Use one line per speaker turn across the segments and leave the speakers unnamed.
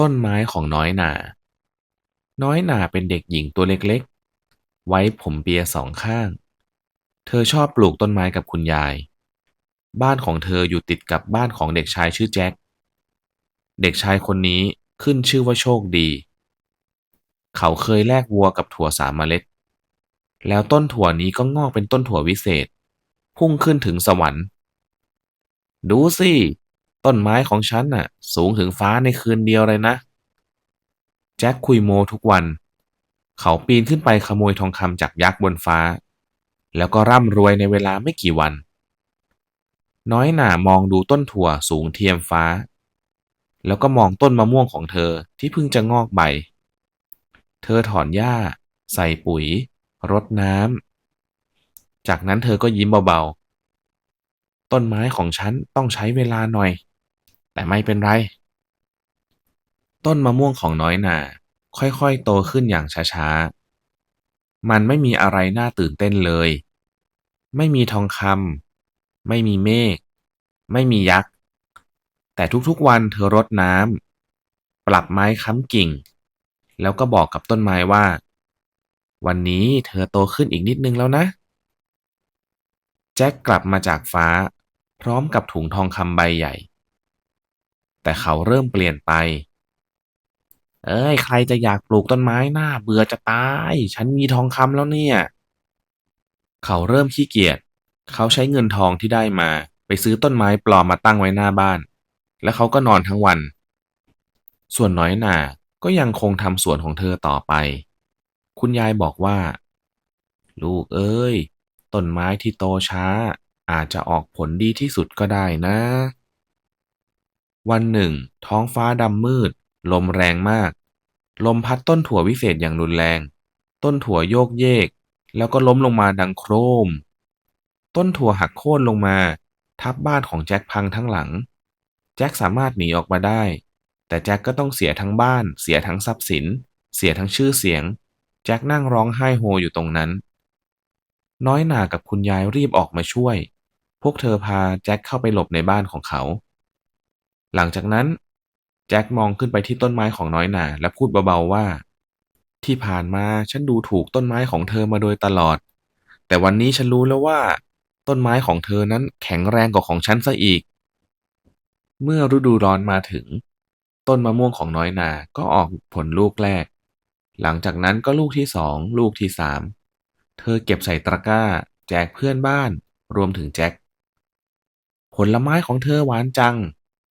ต้นไม้ของน้อยหนาน้อยหนาเป็นเด็กหญิงตัวเล็กๆ ไว้ผมเปียสองข้าง เธอชอบปลูกต้นไม้กับคุณยาย บ้านของเธออยู่ติดกับบ้านของเด็กชายชื่อแจ็ค เด็กชายคนนี้ขึ้นชื่อว่าโชคดี เขาเคยแลกวัวกับถั่วสามเมล็ด แล้วต้นถั่วนี้ก็งอกเป็นต้นถั่ววิเศษ พุ่งขึ้นถึงสวรรค์ ดูสิ ต้นไม้ของฉันน่ะ สูงถึงฟ้าในคืนเดียวเลยนะ แจ็คคุยโมทุกวัน เขาปีนขึ้นไปขโมยทองคำจากยักษ์บนฟ้า แล้วก็ร่ำรวยในเวลาไม่กี่วัน น้อยหน่ามองดูต้นถั่วสูงเทียมฟ้า แล้วก็มองต้นมะม่วงของเธอที่เพิ่งจะงอกใบ เธอถอนหญ้า ใส่ปุ๋ย รดน้ำ จากนั้นเธอก็ยิ้มเบาๆต้นไม้ของฉันต้องใช้เวลาหน่อย แต่ไม่เป็นไร ต้นมะม่วงของน้อยน่าค่อยๆ โตขึ้นอย่างช้าๆ มันไม่มีอะไรน่าตื่นเต้นเลย ไม่มีทองคำไม่มีเมฆ ไม่มียักษ์ แต่ทุกๆวันเธอรดน้ำ ปรับไม้ค้ำกิ่ง แล้วก็บอกกับต้นไม้ว่า วันนี้เธอโตขึ้นอีกนิดนึงแล้วนะ แจ็คกลับมาจากฟ้า พร้อมกับถุงทองคำใบใหญ่ แต่เขาเริ่มเปลี่ยนไป เอ้ย ใครจะอยากปลูกต้นไม้น่าเบื่อจะตาย ฉันมีทองคำแล้วเนี่ย เขาเริ่มขี้เกียจ เขาใช้เงินทองที่ได้มา ไปซื้อต้นไม้ปลอมมาตั้งไว้หน้าบ้าน แล้วเขาก็นอนทั้งวัน ส่วนน้อยหน่าก็ยังคงทำสวนของเธอต่อไป คุณยายบอกว่า ลูกเอ้ย ต้นไม้ที่โตช้า อาจจะออกผลดีที่สุดก็ได้นะ วันหนึ่ง ท้องฟ้าดำมืด ลมแรงมาก ลมพัดต้นถั่ววิเศษอย่างรุนแรง ต้นถั่วโยกเยก แล้วก็ล้มลงมาดังโครม ต้นถั่วหักโค่นลงมา ทับบ้านของแจ็คพังทั้งหลัง แจ็คสามารถหนีออกมาได้ แต่แจ็คก็ต้องเสียทั้งบ้าน เสียทั้งทรัพย์สิน เสียทั้งชื่อเสียง แจ็คนั่งร้องไห้โฮอยู่ตรงนั้น น้อยหนากับคุณยายรีบออกมาช่วย พวกเธอพาแจ็คเข้าไปหลบในบ้านของเขา หลังจากนั้น แจ็คมองขึ้นไปที่ต้นไม้ของน้อยหน่าและพูดเบาๆว่า ที่ผ่านมาฉันดูถูกต้นไม้ของเธอมาโดยตลอด แต่วันนี้ฉันรู้แล้วว่า ต้นไม้ของเธอนั้นแข็งแรงกว่าของฉันซะอีก เมื่อฤดูร้อนมาถึง ต้นมะม่วงของน้อยนาก็ออกผลลูกแรก หลังจากนั้นก็ลูกที่สองลูกที่สามเธอเก็บใส่ตะกร้า แจกเพื่อนบ้าน รวมถึงแจ็คผลไม้ของเธอหวานจัง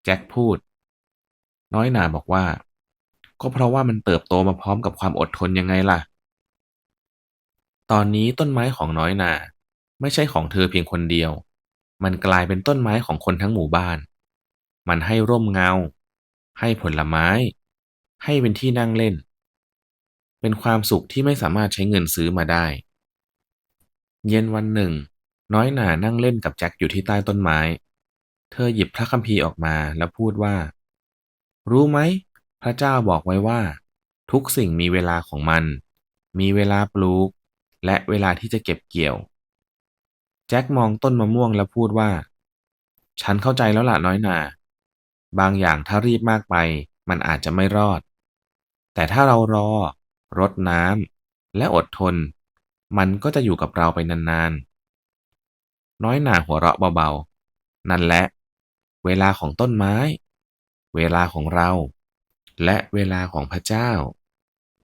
แจ็คพูด น้อยหนาบอกว่า ก็เพราะว่ามันเติบโตมาพร้อมกับความอดทนยังไงล่ะ ตอนนี้ต้นไม้ของน้อยนา ไม่ใช่ของเธอเพียงคนเดียว มันกลายเป็นต้นไม้ของคนทั้งหมู่บ้าน มันให้ร่มเงา ให้ผลไม้ ให้เป็นที่นั่งเล่น เป็นความสุขที่ไม่สามารถใช้เงินซื้อมาได้ เย็นวันหนึ่ง น้อยหนานั่งเล่นกับแจ็คอยู่ที่ใต้ต้นไม้ เธอหยิบพระคัมภีร์ออกมาแล้วพูดว่า รู้ไหม พระเจ้าบอกไว้ว่า ทุกสิ่งมีเวลาของมัน มีเวลาปลูก และเวลาที่จะเก็บเกี่ยว แจ็คมองต้นมะม่วงแล้วพูดว่า ฉันเข้าใจแล้วล่ะน้อยหนา บางอย่างถ้ารีบมากไป มันอาจจะไม่รอด แต่ถ้าเรารอ รดน้ำและอดทน มันก็จะอยู่กับเราไปนานๆน้อยหนาหัวเราะเบาๆ นั่นแหละ เวลาของต้นไม้ เวลาของเรา และเวลาของพระเจ้า